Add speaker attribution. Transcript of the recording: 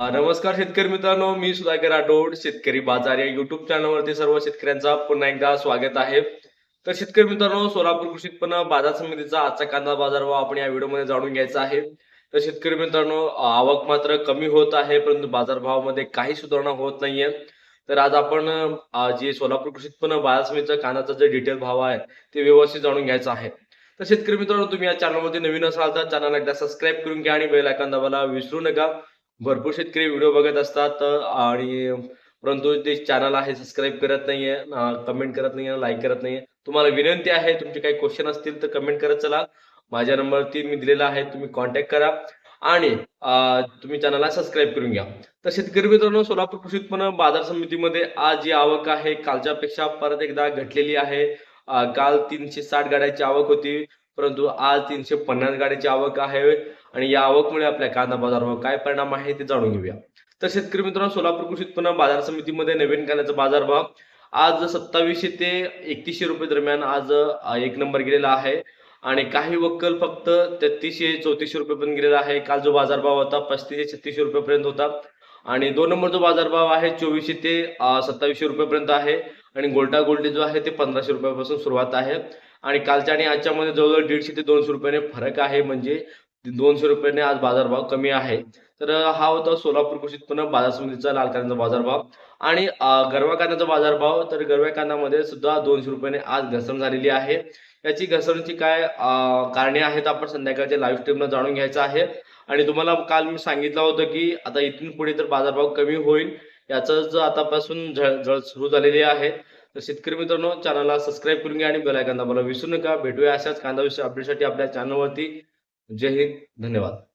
Speaker 1: नमस्कार शेतकरी मित्रांनो मी सुधाकर राठोड शेतकरी बाजार या युट्यूब चॅनलवरती सर्व शेतकऱ्यांचा पुन्हा एकदा स्वागत आहे. तर शेतकरी मित्रांनो सोलापूर कृषी उत्पन्न बाजार समितीचा आजचा कांदा बाजार भाव आपण या व्हिडिओमध्ये जाणून घ्यायचा आहे. तर शेतकरी मित्रांनो आवक मात्र कमी होत आहे परंतु बाजारभावामध्ये काही सुधारणा होत नाहीये. तर आज आपण जे सोलापूर कृषी उत्पन्न बाजार समितीचा कांद्याचा जे डिटेल भाव आहे ते व्यवस्थित जाणून घ्यायचा आहे. तर शेतकरी मित्रांनो तुम्ही या चॅनलमध्ये नवीन असाल तर चॅनल एकदा सबस्क्राईब करून घ्या आणि बेल आयकॉन दाबायला विसरू नका. भरपूर शेतकरी व्हिडिओ बघत असतात आणि परंतु ते चॅनल आहे सबस्क्राईब करत नाहीये कमेंट करत नाहीये लाईक करत नाहीये. तुम्हाला विनंती आहे तुमचे काही क्वेश्चन असतील तर कमेंट करत चला. माझ्या नंबरवरती मी दिलेला आहे तुम्ही कॉन्टॅक्ट करा. आणि तुम्ही चॅनलला सबस्क्राईब करून घ्या. तर शेतकरी मित्रांनो सोलापूर कृषी उत्पन्न बाजार समितीमध्ये आज जी आवक आहे कालच्या पेक्षा परत एकदा घटलेली आहे. काल तीनशे साठ गाड्याची आवक होती परंतु आज तीनशे पन्नास गाड्याची आवक आहे. आणि या आवकमुळे आपल्या कांदा बाजारावर काय परिणाम आहे ते जाणून घेऊया. तर शेतकरी मित्रांनो सोलापूर कृषी उत्पन्न बाजार समितीमध्ये नवीन कांद्याचा बाजारभाव आज सत्तावीसशे ते एकतीसशे रुपये दरम्यान आज एक नंबर गेलेला आहे. आणि काही वक्कल फक्त तेहतीसशे चौतीसशे रुपयेपर्यंत गेलेला आहे. काल जो बाजारभाव होता पस्तीस ते छत्तीसशे रुपयेपर्यंत होता. आणि दोन नंबर जो बाजारभाव आहे चोवीसशे ते सत्तावीसशे रुपयेपर्यंत आहे. आणि गोल्टा गोल्डी जो आहे ते पंधराशे रुपयापासून सुरुवात आहे. आणि कालच्या आणि आजच्यामध्ये जवळजवळ दीडशे ते दोनशे रुपयाने फरक आहे. म्हणजे दोनशे रुपयाने आज बाजारभाव कमी आहे. तर हा होता सोलापूर कृषी उत्पन्न बाजार समितीचा लाल कांद्याचा बाजारभाव. आणि अ, गरवा कांद्याचा बाजारभाव तर गरव्या कांद्यामध्ये सुद्धा दोनशे रुपयाने आज घसरण झालेली आहे. याची घसरणची काय कारणे आहेत आपण संध्याकाळच्या लाईव्ह स्ट्रीमला जाणून घ्यायचं आहे. आणि तुम्हाला काल मी सांगितलं होतं की आता इथून पुढे तर बाजारभाव कमी होईल याचं आतापासून झळझळ सुरू झालेली आहे. तर शेतकरी मित्रांनो चॅनलला सबस्क्राईब करून घ्या आणि बेलायकांदा मला विसरू नका. भेटूया अशाच कांदा विषय अपडेटसाठी आपल्या चॅनलवरती जय हिंद धन्यवाद.